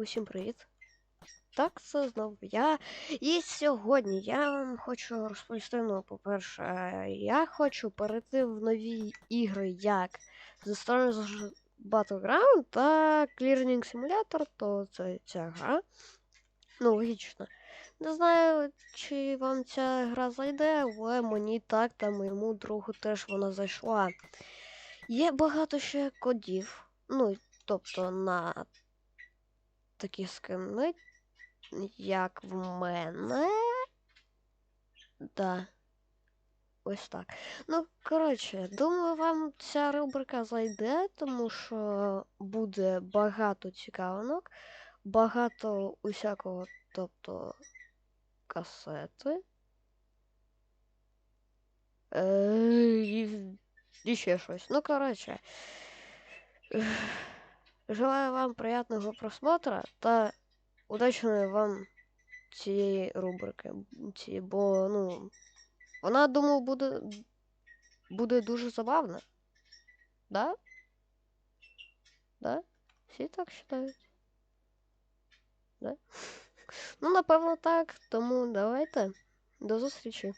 Усім привіт! Так, це знову я. І сьогодні я вам хочу розповісти, ну, по-перше, я хочу перейти в нові ігри, як The Stars Battleground та Clearing Simulator, то це ця гра. Ну, логічно. Не знаю, чи вам ця гра зайде, але мені так та моєму другу теж вона зайшла. Є багато ще кодів. Ну, тобто на такі скини, як в мене. Да. Ось так. Ну, коротше, думаю, вам ця рубрика зайде, тому що буде багато цікавинок, багато усякого, тобто касети. Е, і, ще щось. Ну, коротше. Желаю вам приятного просмотра та удачної вам цієї рубрики. Ці, бо, ну, вона, думаю, буде, буде дуже забавна. Да? Да? Всі так вважають? Да? Ну, напевно, так. Тому давайте. До зустрічі.